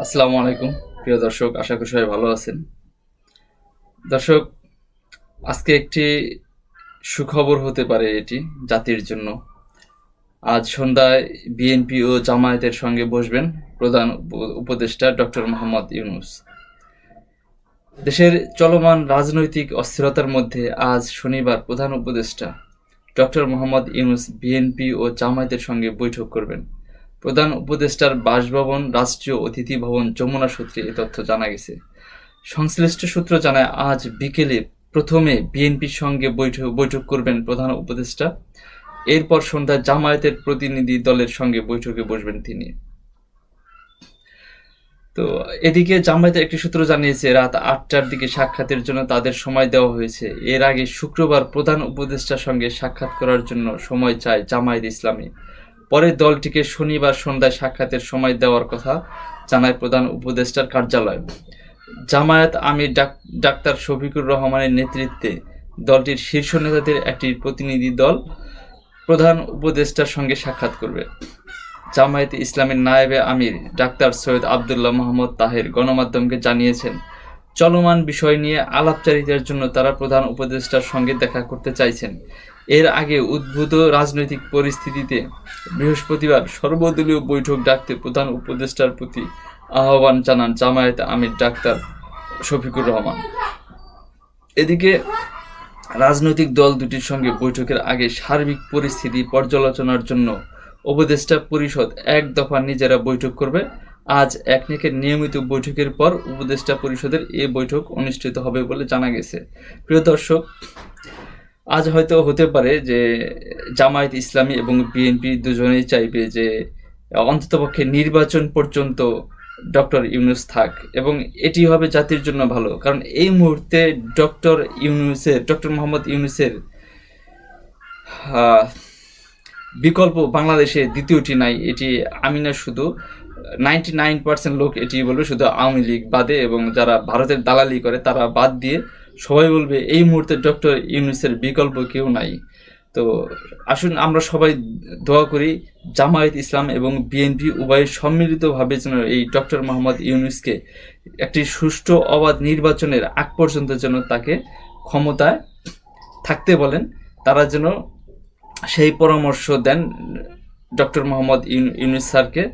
আসসালামু আলাইকুম, প্রিয় দর্শক, আশা করি সবাই ভালো আছেন। দর্শক, আজকে একটি সুখবর হতে পারে এটি জাতির জন্য। আজ সন্ধ্যায় বিএনপি ও জামায়াতের সঙ্গে বসবেন প্রধান উপ- উপদেষ্টা ডক্টর মোহাম্মদ ইউনুস। দেশের চলমান রাজনৈতিক অস্থিরতার মধ্যে আজ শনিবার প্রধান উপদেষ্টা ডক্টর মোহাম্মদ ইউনুস বিএনপি ও জামায়াতের সঙ্গে বৈঠক করবেন। প্রধান উপদেষ্টার বাসভবন, রাষ্ট্রীয় অতিথি ভবন, যমুনা সূত্রে এ তথ্য জানা গেছে। সংশ্লিষ্ট সূত্র জানায়, আজ বিকেলে প্রথমে বিএনপির সঙ্গে বৈঠক বৈঠক করবেন প্রধান উপদেষ্টা। এরপর সন্ধ্যায় জামায়াতের প্রতিনিধি দলের সঙ্গে বৈঠকে বসবেন তিনি। তো, এদিকে জামায়াতের একটি সূত্র জানিয়েছে, রাত আটটার দিকে সাক্ষাতের জন্য তাদের সময় দেওয়া হয়েছে। এর আগে শুক্রবার প্রধান উপদেষ্টার সঙ্গে সাক্ষাৎ করার জন্য সময় চায় জামায়াত ইসলামী। পরে দলটিকে শনিবার সন্ধ্যায় সাক্ষাতের সময় দেওয়ার কথা জানায় প্রধান উপদেষ্টার কার্যালয়। জামায়াত আমির ডাক- ডাক্তার শফিকুর রহমানের নেতৃত্বে দলটির শীর্ষ নেতাদের একটি প্রতিনিধি দল প্রধান উপদেষ্টার সঙ্গে সাক্ষাৎ করবে। জামায়াতে ইসলামের নায়েবে আমির ডাক্তার সৈয়দ আবদুল্লাহ মোহাম্মদ তাহের গণমাধ্যমকে জানিয়েছেন চলমান বিষয় নিয়ে আলাপচারিতার জন্য তারা প্রধান উপদেষ্টার সঙ্গে দেখা করতে চাইছেন। এর আগে উদ্ভূত রাজনৈতিক পরিস্থিতিতে বৃহস্পতিবার সর্বদলীয় বৈঠক ডাকতে প্রধান উপদেষ্টার প্রতি আহ্বান জানান জামায়াত আমির ডাক্তার শফিকুর রহমান। এদিকে রাজনৈতিক দল দুটির সঙ্গে বৈঠকের আগে সার্বিক পরিস্থিতি পর্যালোচনার জন্য উপদেষ্টা পরিষদ এক দফা নিজেরা বৈঠক করবে। আজ একনেকের নিয়মিত বৈঠকের পর উপদেষ্টা পরিষদের এ বৈঠক অনুষ্ঠিত হবে বলে জানা গেছে। প্রিয় দর্শক, আজ হয়তো হতে পারে যে জামায়াত ইসলামী এবং বিএনপি দুজনেই চাইবে যে অন্ততপক্ষে নির্বাচন পর্যন্ত ডক্টর ইউনুস থাক এবং এটি হবে জাতির জন্য ভালো। কারণ এই মুহূর্তে ডক্টর ইউনুসের, ডক্টর মোহাম্মদ ইউনুসের বিকল্প বাংলাদেশে দ্বিতীয়টি নাই, এটি আমি না শুধু। নাইনটি নাইন পার্সেন্ট লোক এটি বলবে, শুধু আওয়ামী লীগ বাদে এবং যারা ভারতের দালালি করে তারা বাদ দিয়ে সবাই বলবে, এই মুহূর্তে ডক্টর ইউনুসের বিকল্প কেউ নাই। তো আসুন আমরা সবাই দোয়া করি, জামায়াত ইসলাম এবং বিএনপি উভয় সম্মিলিতভাবে যেন এই ডক্টর মোহাম্মদ ইউনুসকে একটি সুষ্ঠু অবাধ নির্বাচনের আগ পর্যন্ত যেন তাকে ক্ষমতায় থাকতে বলেন, তারা যেন সেই পরামর্শ দেন ডক্টর মোহাম্মদ ইউন- ইউনুস স্যারকে।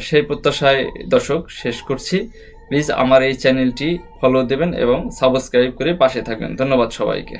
সেই প্রত্যাশায় দর্শক শেষ করছি। প্লিজ আমার এই চ্যানেলটি ফলো দেবেন এবং সাবস্ক্রাইব করে পাশে থাকবেন। ধন্যবাদ সবাইকে।